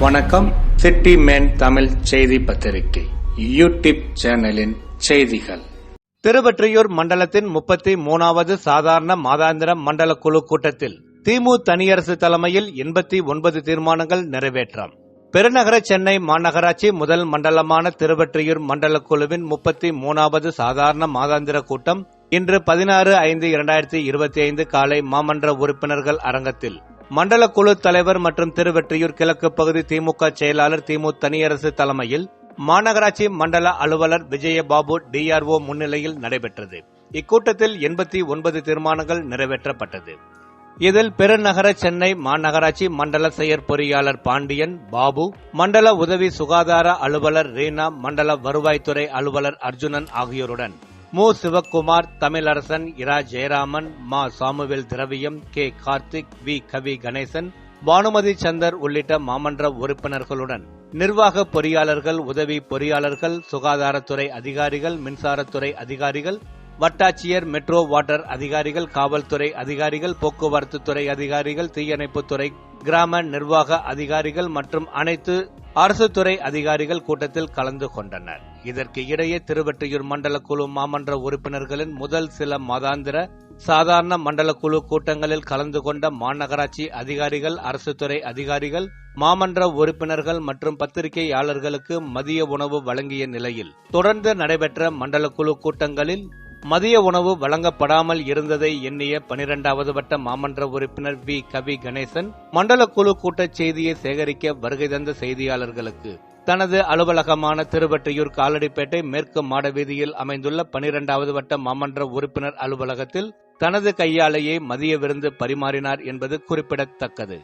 வணக்கம். City man Tamil செய்தி பத்திரிகை. யூடியூப் சேனலின் செய்திகள். திருவற்றியூர் மண்டலத்தின் முப்பத்தி மூணாவது சாதாரண மாதாந்திர மண்டல குழு கூட்டத்தில் திமு தனியரசு தலைமையில் எண்பத்தி ஒன்பது தீர்மானங்கள் நிறைவேற்றம். பெருநகர சென்னை மாநகராட்சி முதல் மண்டலமான திருவற்றியூர் மண்டல குழுவின் முப்பத்தி மூணாவது சாதாரண மாதாந்திர கூட்டம் இன்று பதினாறு ஐந்து இரண்டாயிரத்தி இருபத்தி ஐந்து காலை மாமன்ற உறுப்பினர்கள் அரங்கத்தில் மண்டல குழு தலைவர் மற்றும் திருவெற்றியூர் கிழக்கு பகுதி திமுக செயலாளர் திமு தனியரசு தலைமையில் மாநகராட்சி மண்டல அலுவலர் விஜயபாபு டிஆர்ஓ முன்னிலையில் நடைபெற்றது. இக்கூட்டத்தில் எண்பத்தி ஒன்பது தீர்மானங்கள் நிறைவேற்றப்பட்டது. இதில் பெருநகர சென்னை மாநகராட்சி மண்டல செயற்பொறியாளர் பாண்டியன் பாபு மண்டல உதவி சுகாதார அலுவலர் ரீனா மண்டல வருவாய்த்துறை அலுவலர் அர்ஜுனன் ஆகியோருடன் மு. சிவக்குமார் தமிழரசன் இரா. ஜெயராமன் மா. Samuel Thiraviyam K. Karthik V. Kavi. Ganesan Banumathi Chandar உள்ளிட்ட மாமன்ற உறுப்பினர்களுடன் நிர்வாக பொறியாளர்கள் உதவி பொறியாளர்கள் சுகாதாரத்துறை அதிகாரிகள் மின்சாரத்துறை அதிகாரிகள் வட்டாட்சியர் மெட்ரோ வாட்டர் அதிகாரிகள் காவல்துறை அதிகாரிகள் போக்குவரத்து துறை அதிகாரிகள் தீயணைப்புத்துறை கிராம நிர்வாக அதிகாரிகள் மற்றும் அனைத்து அரசு துறை அதிகாரிகள் கூட்டத்தில் கலந்து கொண்டனர். இதற்கு இடையே திருவெற்றியூர் மண்டல குழு மாமன்ற உறுப்பினர்களின் முதல் சில மாதாந்திர சாதாரண மண்டல குழு கூட்டங்களில் கலந்து கொண்ட மாநகராட்சி அதிகாரிகள் அரசு துறை அதிகாரிகள் மாமன்ற உறுப்பினர்கள் மற்றும் பத்திரிகையாளர்களுக்கு மதிய உணவு வழங்கிய நிலையில் தொடர்ந்து நடைபெற்ற மண்டல குழு கூட்டங்களில் மதிய உணவு வழங்கப்படாமல் இருந்ததை எண்ணிய பனிரெண்டாவது வட்ட மாமன்ற உறுப்பினர் வி. கவி. கணேசன் மண்டல குழு கூட்டச் செய்தியை சேகரிக்க வருகை தந்த செய்தியாளர்களுக்கு தனது அலுவலகமான திருவற்றியூர் காலடிப்பேட்டை மேற்கு மாடவீதியில் அமைந்துள்ள பனிரெண்டாவது வட்ட மாமன்ற உறுப்பினர் அலுவலகத்தில் தனது கையாலேயே மதிய விருந்து பரிமாறினார் என்பது குறிப்பிடத்தக்கது.